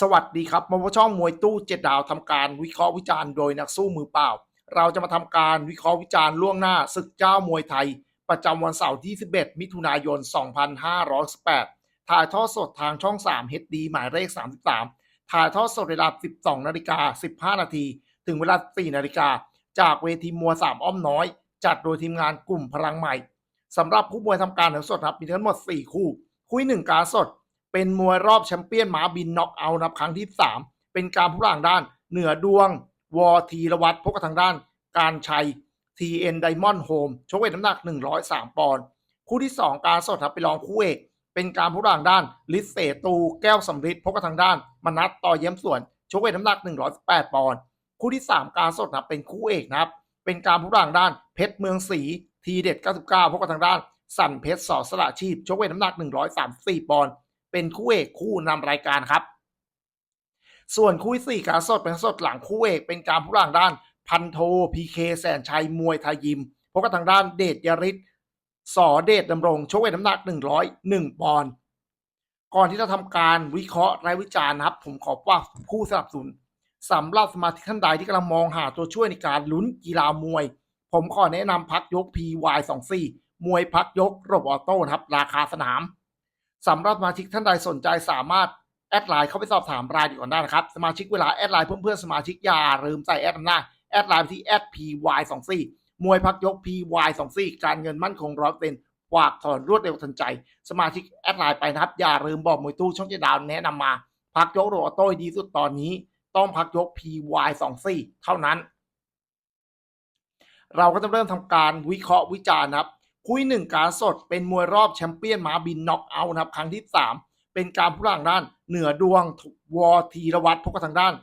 สวัสดีครับมาพบช่องมวยตู้เจ็ดดาวทำการวิเคราะห์วิจารณ์โดยนักสู้มือเปล่า เราจะมาทำการวิเคราะห์วิจารณ์ล่วงหน้าศึกเจ้ามวยไทย ประจำวันเสาร์ที่ 11 มิถุนายน 2518 ถ่ายทอดสดทางช่อง 3 HD หมายเลข 33 ถ่ายทอดสดเวลา 12 นาฬิกา 15 นาที ถึงเวลา 4 นาฬิกา จากเวทีมวยสามอ้อมน้อย จัดโดยทีมงานกลุ่มพลังใหม่สำหรับผู้มวยทำการถ่ายสดครับมีทั้งหมด 4 คู่ คู่ที่หนึ่งการสด เป็นมวยรอบแชมเปี้ยนหมาบินน็อกเอานับครั้งที่ 3 เป็นการผู้หลังด้าน เหนือดวง วอทีรวัตรพบกับทางด้าน การชัย TN Diamond Home ชกเวทน้ำหนัก 103 ปอนด์คู่ที่ 2 การสดครับไปรองคู่เอกเป็นการผู้หลังด้าน ลิสเซตูแก้วสำริดพบกับทางด้านมนัสต่อเยี่ยมส่วนชกเวทน้ำหนัก 118 ปอนด์คู่ที่ 3 การสดนะเป็นคู่เอกนะครับ เป็นการผู้หลังด้านเพชรเมืองศรีทีเด็ด 99พบกับทางด้าน สันเพชรสอสละชีพชกเวทน้ำหนัก 134 ปอนด์ เป็นคู่เอกคู่นำรายการครับ ส่วนคู่สี่การสดเป็นสดหลังคู่เอกเป็นการผู้หลังด้านพันโทพีเคแสนชัยมวยไทยยิมพบกับทางด้านเดชยริศสอเดชดำรงชกเวทน้ำหนัก 101 ปอนด์ก่อนที่จะทำการวิเคราะห์และวิจารณ์นะครับ ผมขอว่าผู้สนับสนุนสำหรับสมาชิกท่านใดที่กำลังมองหาตัวช่วยในการลุ้นกีฬามวย ผมขอแนะนำพักยก PY24 มวยพักยกระบบออโต้นะครับ ราคาสนาม สำหรับสมาชิกท่านใดสนใจสามารถแอดไลน์เข้าไปสอบถามรายละเอียดก่อนได้นะครับ สมาชิกเวลาแอดไลน์เพื่อนๆสมาชิกอย่าลืมใส่แอดนำหน้าแอดไลน์ไปที่แอด py24 มวยพักยก py24 การเงินมั่นคงร้อยเป็นฝากถอนรวดเร็วทันใจ สมาชิกแอดไลน์ไปนะครับ อย่าลืมบอกมวยตู้ช่องเจดาวแนะนำมา พักยกโรออโต้ดีสุดตอนนี้ ต้องพักยก py24 เท่านั้น เราก็จะเริ่มทำการวิเคราะห์วิจารณ์นะครับ คุยหนึ่งการสดเป็นมวยรอบแชมเปี้ยนมาบินน็อกเอาท์นะครับ ครั้งที่ 3 เป็นการผู้หลังด้าน เหนือดวงวอทีรวัตรพบกับทางด้าน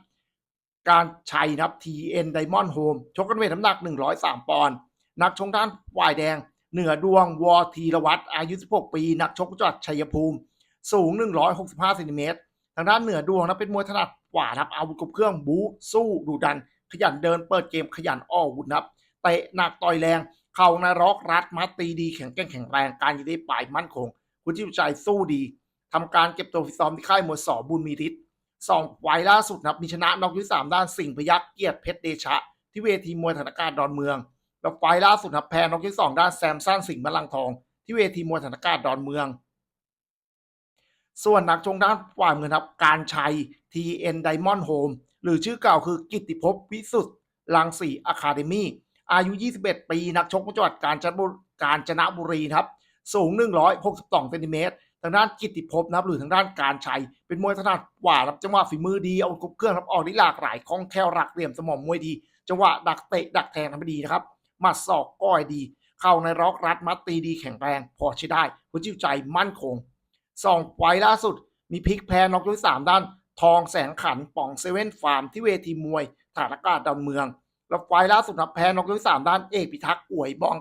การชัยนะครับ TN Diamond Home ชกกันเวทน้ำหนัก 103 ปอนด์นักชกด้านฝ่ายแดง เหนือดวงวอทีรวัตรอายุ 16 ปี นักชกจังหวัดชัยภูมิ สูง 165เซนติเมตรทางด้านเหนือดวงนะเป็นมวยถนัดขวานะครับอาวุธครบเครื่องบู๊สู้ดุดัน ขยันเดินเปิดเกมขยันออกอาวุธนครับเตะหนักต่อยแรง เข่านารอกรัดมัดตีดีแข็งแกร่งแข็งแรงการยิงได้ปลายมั่นคง คุณจิตใจสู้ดีทำการเก็บตัวฟิตซ้อมที่ค่ายมวยสอบุญมีฤทธิ์สองไฟล์ล่าสุดนะมีชนะนอกที่สามด้านสิงพยักเกียรติเพชรเดชะ ที่เวทีมวยฐาการดอนเมือง แล้วไฟล์ล่าสุดนะแพ้นอกที่สองด้านแซมสันสิงห์มะลังทอง ที่เวทีมวยฐาการดอนเมือง ส่วนนักชงด้านฝ่ายเมืองครับการชัย TN Diamond Home หรือชื่อเก่าคือกิตติภพวิสุทธ์ลังสีอะคาเดมี่ อายุ 21 ปี นักชกจังหวัดกาญจนบุรีกาญจนบุรีครับ สูง 162เซนติเมตร ทางด้านกิติภพนะครับ หรือทางด้านการชัย เป็นมวยถนัดกว่าครับจังหวะฝีมือดี เอาครบเครื่องครับ ออกได้หลากหลาย คล่องแคล่วหลักเหลี่ยมสมองมวยดี จังหวะดักเตะดักแทงทำได้ดีนะครับหมัดศอกก้อยดี เข้าในร็อกรัดมัดตีดีแข็งแรง พอใช้ได้หัวจิตใจมั่นคงสองไฟล์ล่าสุด มีพลิกแพ้น็อกยกที่สามด้าน ทองแสงขันป่องเซเว่นฟาร์มที่เวทีมวยฐานอากาศดอนเมือง แล้วไฟล์ล่าสุดนะแพ้น็อกยกที่สามด้านเอกพิทักษ์อวยบอง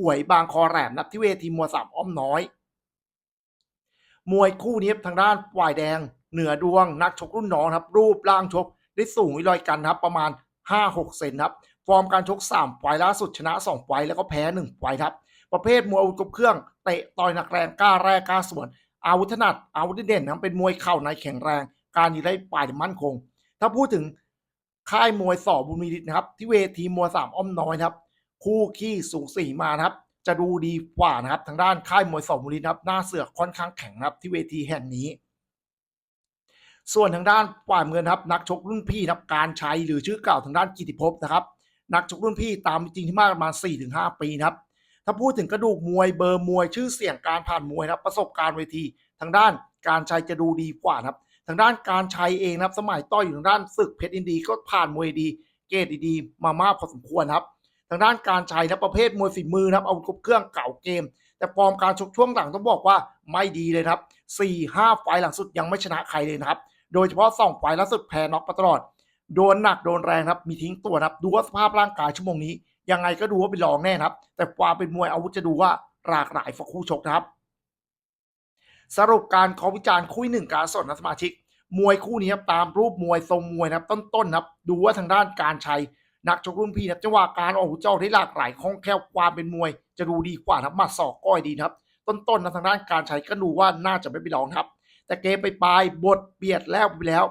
อวยบางคอแหลมนับที่เวทีมวยสามอ้อมน้อย มวยคู่นี้ทางด้านฝ่ายแดง เหนือดวงนักชกรุ่นน้องครับ รูปร่างชกได้สูงวิลอยกันครับ ประมาณ 5-6 เซนครับ ฟอร์มการชก3ไฟล์ล่าสุดชนะ 2 ไฟแล้วก็แพ้ 1 ไฟครับ ประเภทมวยอาวุธครบเครื่องเตะต่อยหนักแรงกล้าแรกกล้าสวน อาวุธถนัดอาวุธเด่นนะเป็นมวยเข่าในแข็งแรง การยิงได้ปลายมั่นคง ถ้าพูดถึง ค่ายมวยสอบุญมีฤทธิ์นะครับ ที่เวทีมวยสามอ้อมน้อยนะครับ คู่ขี้สูงสีมานะครับ จะดูดีกว่านะครับ ทางด้านค่ายมวยสอบุญมีฤทธิ์นะครับหน้าเสือกค่อนข้างแข็งนะครับ ที่เวทีแห่งนี้ ส่วนทางด้านฝ่ายเมืองครับ นักชกรุ่นพี่นะครับการชัยหรือชื่อเก่าทางด้านกิติภพนะครับ นักชกรุ่นพี่ตามจริงที่มากประมาณ4-5 ปีนะครับถ้าพูดถึงกระดูกมวยเบอร์มวยชื่อเสียงการผ่านมวยนะครับ ประสบการณ์เวทีทางด้านการชัยจะดูดีกว่านะครับ ทางด้านการชัยเองนะครับ สมัยต้อยอยู่ทางด้านศึกเพชรอินดีก็ผ่านมวยดี เกรดดีๆ มามากพอสมควรครับ ทางด้านการชัยนะประเภทมวยฝีมือนะครับเอาครบเครื่องเก่าเกม แต่ฟอร์มการชกช่วงหลังต้องบอกว่าไม่ดีเลยครับ4 5ไฟหลังสุดยังไม่ชนะใครเลยนะครับ โดยเฉพาะ2ไฟล์ล่าสุดแพ้น็อกมาตลอด โดนหนักโดนแรงครับ มีทิ้งตัวครับ ดูว่าสภาพร่างกายชั่วโมงนี้ยังไงก็ดูว่าเป็นรองแน่ครับ แต่ความเป็นมวยอาวุธจะดูว่าหลากหลายฝักคู่ชกนะครับ สรุปการขอวิจารณ์คู่หนึ่งการสดนะสมาชิก มวยคู่นี้ครับตามรูปมวยทรงมวยนะครับต้นๆนะครับ ดูว่าทางด้านการชัยนักชกรุ่นพี่นะจังหวะการออกเจ้าได้หลากหลายคล่องแคล่วความเป็นมวย จะดูดีกว่านะมัดศอกก้อยดีนะครับ ต้นๆนะทางด้านการชัยก็ดูว่าน่าจะไม่ไปลองครับ แต่เกมไปปลายบทเบียดแล้วไปแล้ว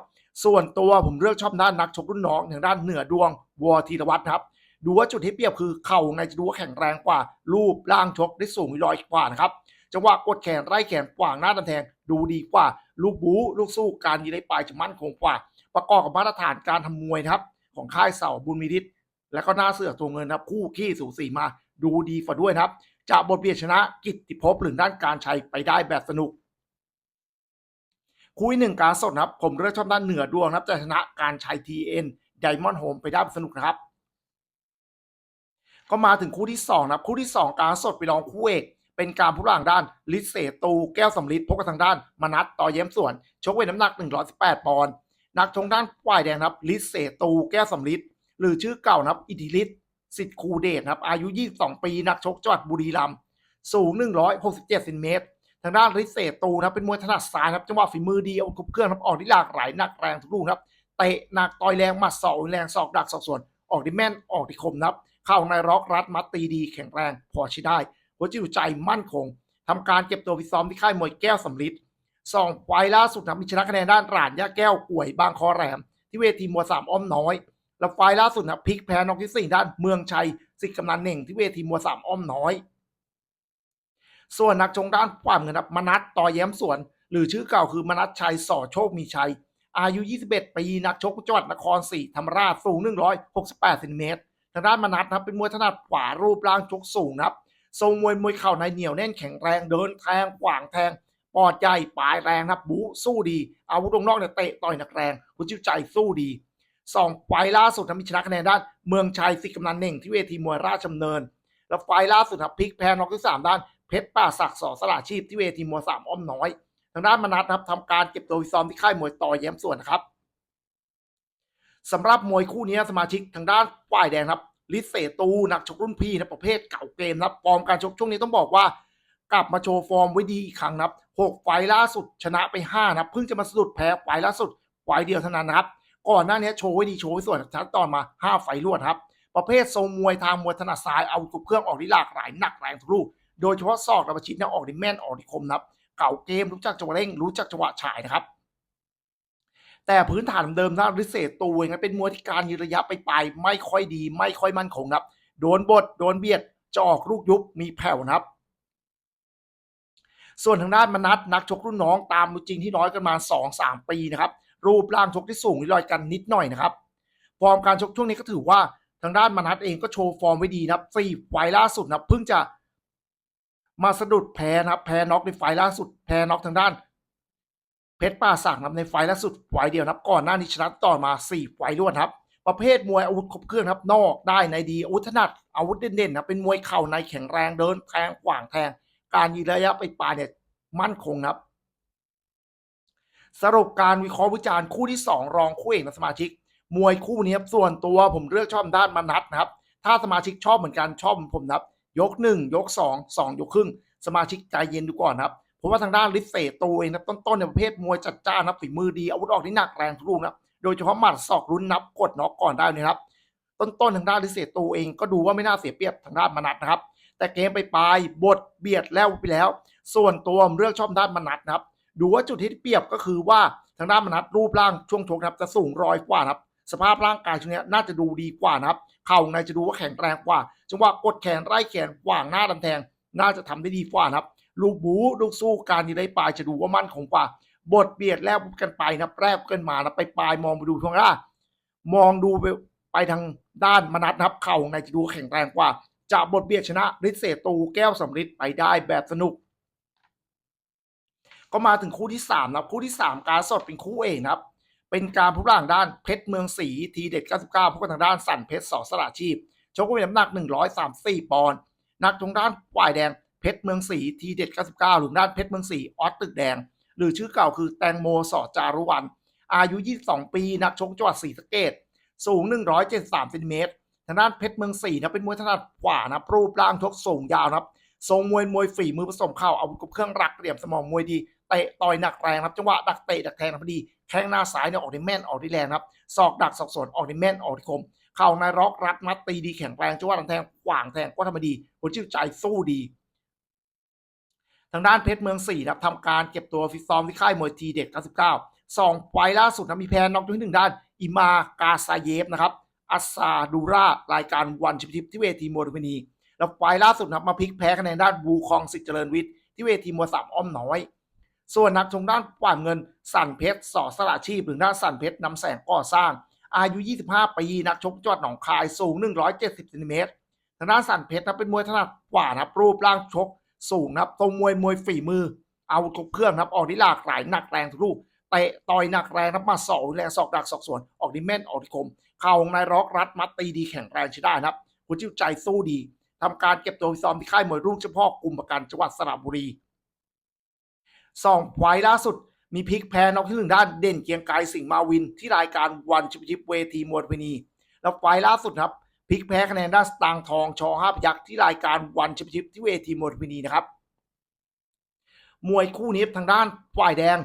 ส่วนตัวผมเลือกชอบด้านนักชกรุ่นน้องอย่างด้านเหนือดวงวอธีรวัตรครับดูว่าจุดที่เปรียบคือเข่าในจะดูว่าแข็งแรงกว่า รูปร่างชกได้สูงลอยกว่านะครับ จังหวะกดแขนไล่แขนขวางหน้าดันแทงดูดีกว่า ลูกบู๊ลูกสู้การยืนได้ปลายจะมั่นคงกว่า ประกอบกับมาตรฐานการทำมวยครับ ของค่ายเสาบุญมีฤทธิ์และก็หน้าเสือตัวเงินครับ คู่ขี้สูสีมาดูดีฝ่าด้วยครับจะบทเบียดชนะกิตติภพหรือด้านการชัยไปได้แบบสนุกคุยหนึ่งการสดครับผมเลือกชอบด้านเหนือดวงครับจะชนะการชัยทีเอ็นไดมอนด์โฮมไปได้สนุกนะครับ ก็มาถึงคู่ที่2นะครับคู่ที่ 2 การสดไปลองคู่เอก เป็นการผู้หลังด้านลิเสตูแก้วสำลิดพบกับทางด้านมนัทต่อเย้มส่วน ชกเวทน้ำหนัก 118 ปอนด์นักชงด้านฝ่ายแดงครับลิเสตูแก้วสำลิดหรือชื่อเก่านะครับอิทธิฤทธิ์สิทธิ์คูเดชครับอายุ 22 ปีนักชกจังหวัดบุรีรัมย์สูง 167เซนติเมตร ทางด้านลิเสตูนะครับเป็นมวยถนัดซ้ายครับจังหวะฝีมือดีเอาคุบเครื่องครับออกที่หลากหลายหนักแรงทุกลูกครับเตะหนักต่อยแรงหมัดศอกแรงศอกดักศอกส่วนออกที่แม่นออกที่คมนะครับเข้าในร็อกรัดมัดตีดีแข็งแรงพอใช้ได้ หัวจิตหัวใจมั่นคงทำการเก็บตัวฟิซ้อมที่ค่ายมวยแก้วสำลิดสองไฟล์ล่าสุดนะมีชนะคะแนนด้านหลานย่าแก้วป่วยบางคอแรม ที่เวทีมวยสามอ้อมน้อย แล้วไฟล์ล่าสุดนะพลิกแพ้นอกที่สี่ด้านเมืองชัยสิทธิ์กำนันเน่งที่เวทีมวยสามอ้อมน้อย ส่วนนักชงด้านความเงินนะมนัทต่อแย้มสวน หรือชื่อเก่าคือมนัทชัยส่อโชคมีชัย อายุ 21 ปีนักชกจังหวัดนครศรีธรรมราชสูง 168เซนติเมตรทางด้านมนัทนะครับเป็นมวยถนัดขวารูปร่างชกสูงนะครับ ทรงมวยมวยเข่าในเหนียวแน่นแข็งแรงเดินแทงขวางแทงปอดใหญ่ปลายแรงนะครับบูสู้ดีอาวุธวงนอกเนี่ยเตะต่อยหนักแรงคุณจิ้วใจสู้ดีสองไฟล่าสุดนะมีชนะคะแนนด้านเมืองชัยสิกำนันเน่งที่เวทีมวยราชดำเนิน แล้วไฟล่าสุดนะพลิกแพ้นอกที่สามด้านเพชรป่าศักดิ์สอสละชีพที่เวทีมวยสามอ้อมน้อย ทางด้านมนัทนะครับทำการเก็บตัวฟิซ้อมที่ค่ายมวยต่อแย้มส่วนนะครับสำหรับมวยคู่นี้สมาชิกทางด้านฝ่ายแดงครับ ลิสเซตูนักชกรุ่นพี่นะประเภทเก่าเกมนับฟอร์มการชกช่วงนี้ต้องบอกว่ากลับมาโชว์ฟอร์มไว้ดีอีกครั้งนะครับหกไฟล์ล่าสุดชนะไปห้านับเพิ่งจะมาสะดุดแพ้ไฟล์ล่าสุดไฟล์เดียวเท่านั้นนะครับก่อนหน้านี้โชว์ไว้ดีโชว์ไว้สวยชัดตอนมาห้าไฟล์รวดครับ ประเภททรงมวยทางมวยถนัดซ้ายเอาทุกเครื่องออกที่หลากหลายหนักแรงทุกลูกโดยเฉพาะศอกระบชิดเนี่ยออกที่แม่นออกที่คมนะครับเก่าเกมรู้จักจังหวะเร่งรู้จักจังหวะฉายนะครับ แต่พื้นฐานเดิมด้านริเศษตัวเองเป็นมวยที่การยืนระยะไปปลายไม่ค่อยดี ไม่ค่อยมั่นคงครับ โดนบดโดนเบียดจะออกลูกยุบมีแผ่วนะครับ ส่วนทางด้านมนัทนักชกรุ่นน้องตามจริงที่น้อยกันมาสองสามปีนะครับ รูปร่างชกที่สูงลอยกันนิดหน่อยนะครับฟอร์มการชกช่วงนี้ก็ถือว่าทางด้านมนัทเองก็โชว์ฟอร์มไว้ดีนะครับสี่ไฟล์ล่าสุดนะเพิ่งจะมาสะดุดแพ้นะครับแพ้น็อกในไฟล่าสุดแพ้น็อกทางด้าน เพชรป่าสักนะครับในไฟล์ล่าสุดไฟล์เดียวครับ ก่อนหน้านี้ชนะต่อมาสี่ไฟล์รวดครับ ประเภทมวยอาวุธครบเครื่องครับนอกได้ในดีอาวุธถนัดอาวุธเด่นๆนะเป็นมวยเข่าในแข็งแรงเดินแทงขวางแทง การยืนระยะไปปลายเนี่ยมั่นคงครับ สรุปการวิเคราะห์วิจารณ์คู่ที่ 2 รองคู่เอกนะสมาชิก มวยคู่นี้ครับส่วนตัวผมเลือกชอบด้านมนัดนะครับ ถ้าสมาชิกชอบเหมือนกันชอบเหมือนผมนะครับยก 1 ยก 2 2 ยกครึ่ง สมาชิกใจเย็นดูก่อนครับ เพราะว่าทางด้านลิสเซตัวเองนะต้นๆในประเภทมวยจัดจ้านนะฝีมือดีอาวุธออกที่หนักแรงทุกลูกนะโดยเฉพาะหมัดศอกรุนนับกดน็อกก่อนได้นะครับ ต้นๆทางด้านลิสเซตัวเองก็ดูว่าไม่น่าเสียเปรียบทางด้านมนัดนะครับ แต่เกมไปปลายบทเบียดแล้วไปแล้ว ส่วนตัวเลือกชอบด้านมนัดนะครับ ดูว่าจุดที่เปรียบก็คือว่าทางด้านมนัดรูปร่างช่วงชกนะครับจะสูงรอยกว่านะครับสภาพร่างกายช่วงนี้น่าจะดูดีกว่านะครับ เข่าในจะดูว่าแข็งแรงกว่าจังหวะกดแขนไล่แขนขวางหน้าดันแทง น่าจะทำได้ดีกว่านะครับ ลูกบูลูกสู้การยืนได้ปลายจะดูว่ามั่นคงกว่า บทเบียดแล้วกันไปนะแรบกันมานะไปปลายมองไปดูทางด้ามองดูไปไปทางด้านมนัดนับเข่าในจะดูแข็งแรงกว่า จะบทเบียดชนะฤทธิ์เสตูแก้วสำริดไปได้แบบสนุก ก็มาถึงคู่ที่3นะครับคู่ที่ 3 การสดเป็นคู่เอกนะครับ เป็นการผู้ร่างด้านเพชรเมืองศรีทีเด็ด 99พบกับทางด้านสันเพชรสอสระชีพชกกันเป็นน้ำหนัก 134 ปอนด์นักตรงด้านฝ่ายแดง เพชรเมืองศรีทีเด็ด99หรือด้านเพชรเมืองศรีออสตึกแดง หรือชื่อเก่าคือแตงโมสอจารุวัน อายุ 22 ปีนักชกจังหวัดศรีสะเกษสูง 173เซนติเมตรทางด้านเพชรเมืองศรีนะเป็นมวยถนัดขวานะรูปร่างชกสูงยาวนะครับทรงมวยมวยฝีมือผสมเข่าเอาวุธครบเครื่องรักเหลี่ยมสมองมวยดีเตะต่อยหนักแรงครับจังหวะดักเตะดักแทงพอดีแข้งหน้าซ้ายเนี่ยออกได้แม่นออกได้แรงครับศอกดักศอกสวนออกได้แม่นออกได้คมเข่าในร็อกรัดมัดตีดีแข็งแรงจังหวะดักแทงขวางแทงก็ทำมาดีหัวจิ้วใจสู้ดี ทางด้านเพชรเมืองสี่ครับทำการเก็บตัวฟิตซ้อมที่ค่ายมวยทีเด็ด99สองไฟล์ล่าสุดนะมีแพ้น็อกยกที่หนึ่งด้านอิมากาซาเยฟนะครับอัสซาดูรารายการวันชิปทิปที่เวทีโมดมินี แล้วไฟล์ล่าสุดนะครับมาพลิกแพ้คะแนนด้านบูคองสิทธิ์เจริญวิทย์ที่เวทีมวยสามอ้อมน้อย ส่วนนักชงด้านกว่านเงินสันเพชรสอสละชีพหรือด้านสันเพชรนำแสงก่อสร้าง อายุ 25 ปีนักชกจังหวัดหนองคายสูง 170ซนิเมตรทางด้านสันเพชรนะเป็นมวยถนัดกว่านะครูปร่างชก สูงนะครับตรงมวยมวยฝีมือ เอาทุกเครื่องครับออกที่หลากหลายหนักแรงทุกลูกเตะต่อยหนักแรงครับมาสอกแรงสอกดักสอกสวนออกดิแม่นออกดิคมเข่าของนายร็อกรัดมัดตีดีแข็งแรงใช้ได้นะครับหัวจิตใจสู้ดีทำการเก็บตัวซ้อมที่ค่ายมวยรุ่งเฉพาะกลุ่มประกันจังหวัดสระบุรีสองไฟล่าสุดมีพลิกแพ้นอกที่หนึ่งด้านเด่นเกียงไกรสิงห์มาวินที่รายการวันชิปชิปเวทีมวยพินี แล้วไฟล่าสุดครับ พลิกแพ้คะแนนด้านสตางทองชอห้าพยักษ์ที่รายการวันชิปชิปที่เวทีมวยพินีนะครับ มวยคู่นี้ทางด้านฝ่ายแดง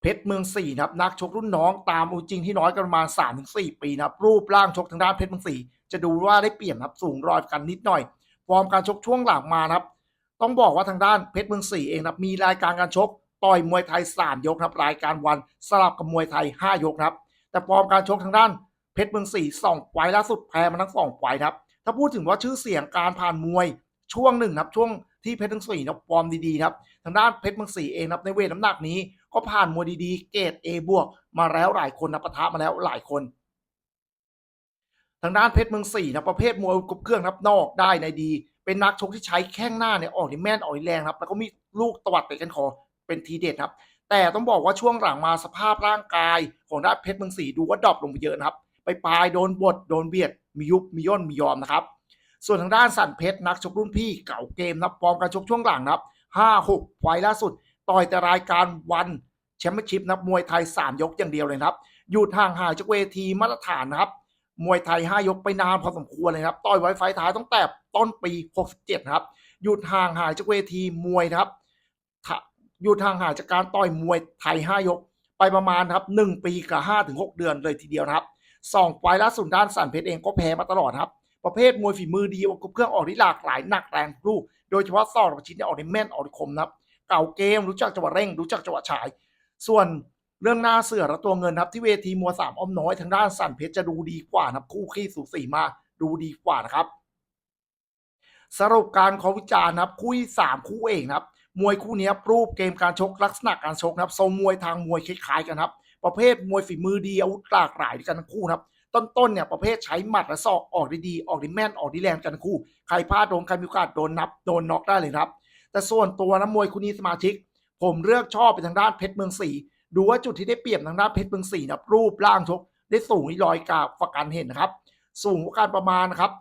เพชรเมืองสี่นะครับ นักชกรุ่นน้องตามอูจริงที่น้อยกันประมาณ3าถึงสปีนะครับ รูปร่างชกทางด้านเพชรเมืองสี่จะดูว่าได้เปลี่ยนครับสูงรอยกันนิดหน่อย ฟอร์มการชกช่วงหลังมานะครับ ต้องบอกว่าทางด้านเพชรเมืองสี่เองนะครับมีรายการการชกต่อยมวยไทย 3 ยกครับรายการวันสลับกับมวยไทย 5 ยกครับ แต่ฟอร์มการชกทางด้าน เพชรเมืองสี่สองไฟล์ล่าสุดแพ้มาทั้งสองไฟล์ครับ ถ้าพูดถึงว่าชื่อเสียงการผ่านมวยช่วงหนึ่งครับช่วงที่เพชรเมืองสี่นับฟอร์มดีๆครับทางด้านเพชรเมืองสี่เองครับในเวทน้ำหนักนี้ ก็ผ่านมวยดีๆ เกรด A บวกมาแล้วหลายคนนะปะทะมาแล้วหลายคนทางด้านเพชรเมืองสี่นะประเภทมวยกบเครื่องนับนอกได้ในดี เป็นนักชกที่ใช้แข้งหน้าเนี่ยออกที่แม่นออกที่แรงครับ แล้วก็มีลูกตวัดเตะกันคอเป็นทีเด็ดครับ แต่ต้องบอกว่าช่วงหลังมาสภาพร่างกายของด้านเพชรเมืองสี่ดูว่าดรอปลงไปเยอะนะครับ ไปปลายโดนบดโดนเบียดมียุบมีย่นมียอมนะครับ ส่วนทางด้านสันเพชรนักชกรุ่นพี่เก่าเกมนับฟอร์มการชกช่วงหลังนะครับห้าหกไฟล์ล่าสุด ต่อยแต่รายการวันแชมเปี้ยนชิพนับมวยไทย 3 ยกอย่างเดียวเลยครับอยู่ห่างหายจากเวทีมาตรฐานนะครับ มวยไทย 5 ยกไปนานพอสมควรเลยครับ ต่อยไว้ไฟล์ท้ายตั้งแต่ต้นปี 67 ครับหยุดห่างหายจากเวทีมวยนะครับหยุดห่างหายจากการต่อยมวยไทย 5 ยกไปประมาณครับ 1 ปีกับ5ถึง6เดือนเลยทีเดียวครับ สองไฟล์ล่าสุดด้านสันเพชรเองก็แพ้มาตลอดครับ ประเภทมวยฝีมือดีกับเครื่องออกที่หลากหลายหนักแรงทุกลูก โดยเฉพาะซอกประชิดเนี่ยออกได้แม่นออกได้คมนะครับ เก่าเกมรู้จักจังหวะเร่ง รู้จักจังหวะฉาย ส่วนเรื่องหน้าเสือและตัวเงินครับที่เวทีมัวสามอ้อมน้อยทางด้านสันเพชรจะดูดีกว่านะครับคู่ขี้สูสีมาดูดีกว่านะครับ สรุปการขอวิจารณ์นะครับคู่สามคู่เองนะครับมวยคู่นี้รูปเกมการชกลักษณะการชกนะครับทรงมวยทางมวยคล้ายๆกันครับ ประเภทมวยฝีมือดีอาวุธหลากหลายด้วยกันทั้งคู่ครับ ต้นๆเนี่ยประเภทใช้หมัดและศอกออกได้ดีออกได้แม่นออกได้แรงกันทั้งคู่ ใครพลาดโดนใครมีโอกาสโดนนับโดนน็อกได้เลยครับ แต่ส่วนตัวนะมวยคู่นี้สมาชิก ผมเลือกชอบไปทางด้านเพชรเมืองสีดูว่าจุดที่ได้เปรียบทางด้านเพชรเมืองสีนะรูปร่างชกได้สูงที่ลอยกาฝกันเห็นนะครับ สูงกว่าการประมาณนะครับ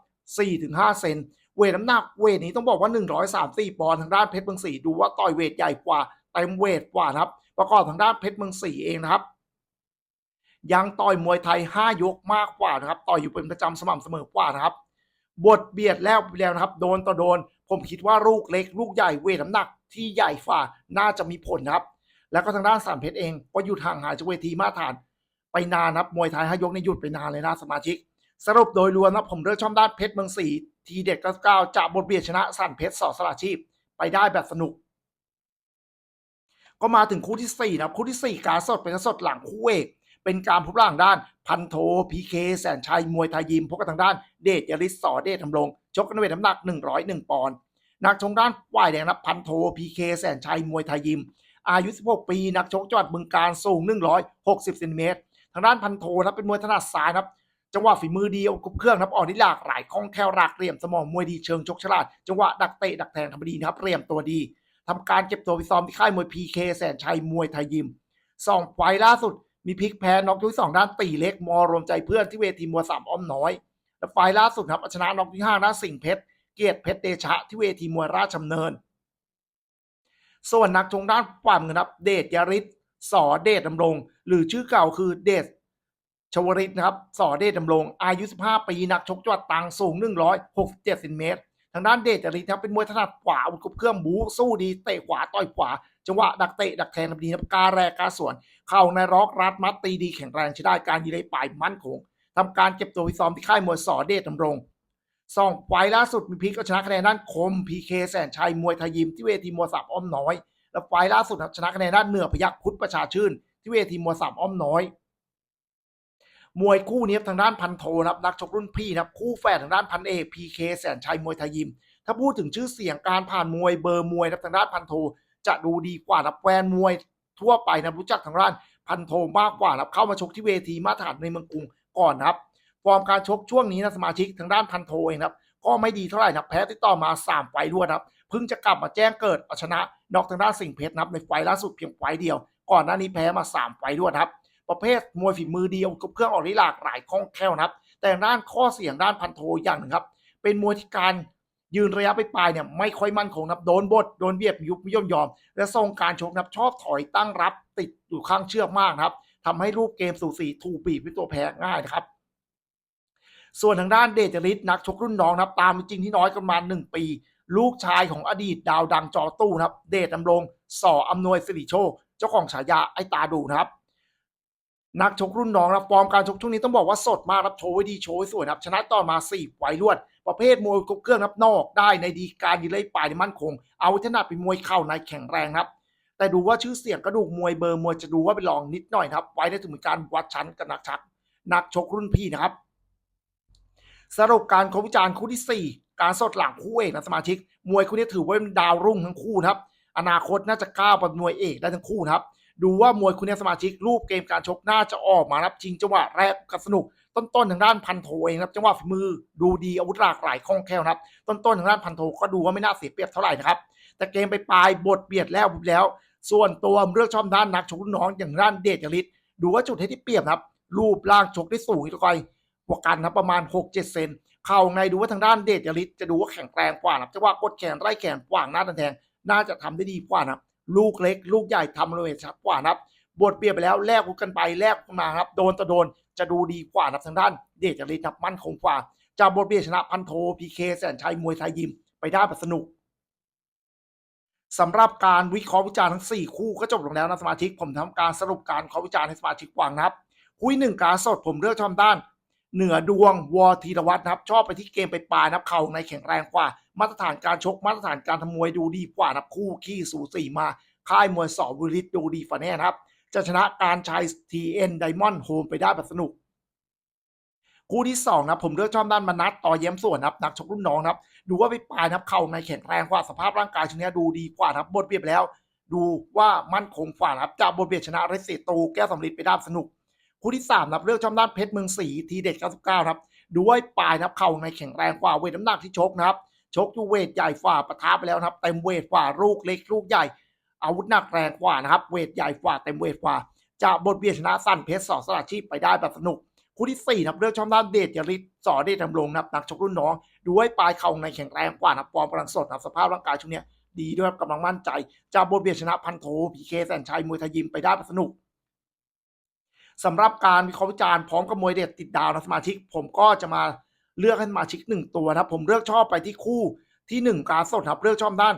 4-5เซนเวทน้ำหนักเวทนี้ต้องบอกว่า 134ปอนด์ทางด้านเพชรเมืองสีดูว่าต่อยเวทใหญ่กว่าเต็มเวทกว่านะครับ ประกอบทางด้านเพชรเมืองสีเองนะครับ ยังต่อยมวยไทย 5 ยกมากกว่านะครับ ต่อยอยู่เป็นประจำสม่ำเสมอกว่านะครับ บทเบียดแล้วแล้วนะครับ โดนต่อโดน ผมคิดว่าลูกเล็ก ลูกใหญ่เวทน้ำหนักที่ใหญ่ฝ่าน่าจะมีผลนะครับ แล้วก็ทางด้านสามเพชรเองก็หยุดห่างหายจากเวทีมาตรฐาน ไปนานนะครับมวยไทยห้ายกในหยุดไปนานเลยนะสมาชิก สรุปโดยรวมนะผมเลือกช่องด้านเพชรเมืองสีทีเด็ด99จะบทเบียดชนะสันเพชรสอสลาชีพ ไปได้แบบสนุกก็มาถึงคู่ที่สี่นะครับคู่ที่สี่การสดเป็นสดหลังคู่เอก เป็นการพบร่างด้าน พันโทพีเคแสนชัยมวยไทยยิมพบกับทางด้านเดชยริศสอเดชทำรงชกกันในเวทน้ำหนัก 101 ปอนด์นักชกด้านฝ่ายแดงนะพันโทพีเคแสนชัยมวยไทยยิม อายุ 16 ปีนักชกจังหวัดบึงการสูง 160เซนติเมตรทางด้านพันโทนะเป็นมวยถนัดซ้ายครับจังหวะฝีมือดีเอากุบเครื่องนะครับออกได้หลากหลายคล่องแคล่วรากเหลี่ยมสมองมวยดีเชิงชกฉลาดจังหวะดักเตะดักแทงทำดีนะครับเรียมตัวดีทำการเก็บตัวไปซ้อมที่ค่ายมวยพีเคแสนชัยมวยไทยยิมสองไฟล่าสุด มีพลิกแพ้น็อกยกที่สองด้านตีเล็กมอรวมใจเพื่อนที่เวทีมวยสามอ้อมน้อย และไฟล์ล่าสุดครับชนะน็อกที่ห้าด้านสิงเพชรเกียรติเพชรเดชะที่เวทีมวยราชดำเนิน ส่วนนักชงด้านความเงินครับ เดชยริศสอเดชดำรง หรือชื่อเก่าคือเดชชวริตนะครับสอเดชดำรง อายุ 15 ปี นักชกจังหวัดตรังสูง 167เซนติเมตรางด้านเดชยริศครับเป็นมวยถนัดขวาอาวุธครบเครื่องบู๊สู้ดีเตะขวาต่อยขวาจังหวะดักเตะดักแทงทำดีนะครับการแรกการสวน เข่าในร็อกรัดมัดตีดีแข็งแรงใช้ได้การยีเลยปลายมั่นคงทำการเก็บตัวฟิซ้อมที่ค่ายมวยสอเดชดำรงสองไฟล์ล่าสุดมีพลิกก็ชนะคะแนนด้านคมพีเคแสนชัยมวยไทยยิมที่เวทีมวยสามอ้อมน้อย แล้วไฟล์ล่าสุดชนะคะแนนด้านเหนือพยักพุทธประชาชื่น ที่ที่เวทีมวยสามอ้อมน้อย มวยคู่นี้ทางด้านพันโทนะครับนักชกรุ่นพี่นะครับคู่แฝดทางด้านพันเอกพีเคแสนชัยมวยไทยยิม ถ้าพูดถึงชื่อเสียงการผ่านมวยเบอร์มวยนะครับทางด้านพันโทจะดูดีกว่านับแฟนมวยทั่วไปนะรู้จักทางด้านพันโทมากกว่านับเข้ามาชกที่เวทีมาตรฐานในเมืองกรุงก่อนนะครับฟอร์มการชกช่วงนี้นะสมาชิกทางด้านพันโทเองครับก็ไม่ดีเท่าไหร่นับแพ้ติดต่อมาสามไฟล์รวดนะครับเพิ่งจะกลับมาแจ้งเกิดเอาชนะนอกทางด้านสิงเพชรนับในไฟล์ล่าสุดเพียงไฟล์เดียว ก่อนหน้านี้แพ้มาสามไฟล์รวดนะครับ ประเภทมวยฝีมือเดียวกับเครื่องออกได้หลากหลายคล่องแคล่วนะครับ แต่ด้านข้อเสียงด้านพันโทอย่างหนึ่งครับ เป็นมวยที่การยืนระยะไปปลายเนี่ยไม่ค่อยมั่นคงนับโดนบดโดนเบียดยุบไม่ยอมยอม และทรงการชกนับชอบถอยตั้งรับติดอยู่ข้างเชือกมากครับทำให้รูปเกมสูสีถูกบีบเป็นตัวแพ้ง่ายนะครับ ส่วนทางด้านเดชจริตนักชกรุ่นน้องนับตามจริงที่น้อยกันมาหนึ่งปี ลูกชายของอดีตดาวดังจอตู้นะครับ เดชดำรงส่ออำนวยสิริโชค เจ้าของฉายาไอตาดูนะครับ นักชกรุ่นน้องนะฟอร์มการชกช่วงนี้ต้องบอกว่าสดมากครับโชว์ไว้ดีโชว์ไว้สวยครับชนะต่อมา4ไฟล์รวด ประเภทมวยครบเครื่องนับนอกได้ในดีการยืนไล่ปลายมั่นคง เอาถนัดเป็นมวยเข่าในแข็งแรงครับ แต่ดูว่าชื่อเสียงกระดูกมวยเบอร์มวยจะดูว่าเป็นรองนิดหน่อยครับ ไว้ได้ถึงการวัดชั้นกับนักชัก นักชกรุ่นพี่นะครับ สรุปการคบวิจารณ์คู่ที่ 4 การสดหลังคู่เอกนะสมาชิก มวยคู่นี้ถือว่าเป็นดาวรุ่งทั้งคู่นะครับ อนาคตน่าจะก้าวเป็นมวยเอกได้ทั้งคู่นะครับ ดูว่ามวยคู่นี้สมาชิกรูปเกมการชกน่าจะออกมารับชิงจังหวะแรกกับสนุก ต้นๆทางด้านพันโทเองครับจังหวะฝีมือดูดีอาวุธหลากหลายคล่องแคล่วนะครับ ต้นๆทางด้านพันโทก็ดูว่าไม่น่าเสียเปรียบเท่าไหร่นะครับแต่เกมไปปลายบทเบียดแล้วบุบแล้ว ส่วนตัวเลือกชอบด้านนักชกรุ่นน้องอย่างด้านเดชจริตดูว่าจุดให้ที่เปรียบครับ รูปร่างชกได้สูงอีกกว่ากันนะประมาณ 6-7เซนเข่าในดูว่าทางด้านเดชจริตจะดูว่าแข็งแรงกว่านะจังหวะกดแขนไล่แขนกว่างหน้าตันแทงน่าจะทำได้ดีกว่านะครับ ลูกเล็ก ลูกใหญ่ทำรเลชัดกว่านะครับบทเปลี่ยนไปแล้วแลกกันไปแลกกันมาครับโดนต่อโดนจะดูดีกว่านะครับทางด้าน เดชจริตครับมั่นคงกว่าจะบทเปลี่ยนชนะพันโทพีเคแสนชัยมวยไทยยิมไปได้แบบสนุกสำหรับการวิเคราะห์วิจารณ์ทั้ง 4 คู่ก็จบลงแล้วนะสมาชิกผมทำการสรุปการวิเคราะห์วิจารณ์ให้สมาชิกฟังนะครับคุยหนึ่งการสดผมเลือกชอบด้าน เหนือดวงวอธีรวัตรนะครับ ชอบไปที่เกมไปปลายนะครับเข่าในแข็งแรงกว่า มาตรฐานการชกมาตรฐานการทำมวยดูดีกว่านะครับคู่ขี้สูสีมาค่ายมวยสอบุริตดูดีฝ่าแน่นะครับ จะชนะการใช้ TN Diamond Home ไปได้แบบสนุก คู่ที่สองนะผมเลือกชอบด้านมนัดต่อเย้มส่วนนะครับนักชกรุ่นน้องนะครับ ดูว่าไปปลายนะครับเข่าในแข็งแรงกว่าสภาพร่างกายช่วงนี้ดูดีกว่านะครับบทเปรียบแล้ว ดูว่ามั่นคงกว่านะครับจะบทเปรียบชนะเรสเซตูแก้วสำลิดไปได้สนุก คู่ที่สามนับเลือกชอบด้านเพชรเมืองศรีทีเด็ด 99 ครับดูว่าปลายนับเข่าในแข็งแรงกว่าเวทน้ำหนักที่ชกนะครับ ชกอยู่เวทใหญ่ฝ่าปะทะไปแล้วครับ เต็มเวทฝ่าลูกเล็กลูกใหญ่ อาวุธหนักแรงกว่านะครับ เวทใหญ่กว่าเต็มเวทกว่าจะบทเบียดชนะสั้นเพชรสอสลัดชีพไปได้แบบสนุก คู่ที่สี่นับเลือกช่องด้านเดชยริศสอเดชดำรงนับนักชกรุ่นน้องดูให้ปลายเข่าในแข็งแรงกว่านะฟอร์มกำลังสดนะสภาพร่างกายช่วงเนี้ยดีด้วยครับกำลังมั่นใจจะบทเบียดชนะพันโทพีเคแสนชัยมวยไทยยิมไปได้แบบสนุก สำหรับการวิเคราะห์วิจารณ์พร้อมกับมวยเด็ดติดดาวนะสมาชิก ผมก็จะมาเลือกให้สมาชิกหนึ่งตัวนะครับผมเลือกชอบไปที่คู่ที่หนึ่งการสดครับเลือกชอบด้าน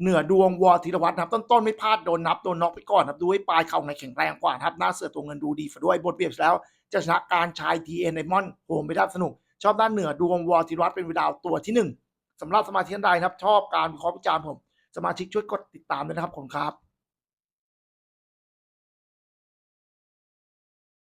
เหนือดวงวอธีรวัตรนะครับต้นๆไม่พลาดโดนนับโดนน็อกไปก่อนนะครับดูให้ปลายเข่าในแข็งแรงกว่านะครับหน้าเสือตัวเงินดูดีฝด้วยบทเปรียบแล้ว จะชนะการชายทีเอ็นไดมอนด์โฮมไปได้สนุก ชอบด้านเหนือดวงวอธีรวัตรเป็นวิดาวตัวที่หนึ่งสำหรับสมาชิกท่านใดนะครับ ชอบการวิเคราะห์วิจารณ์ผม สมาชิกช่วยกดติดตามด้วยนะครับผมครับ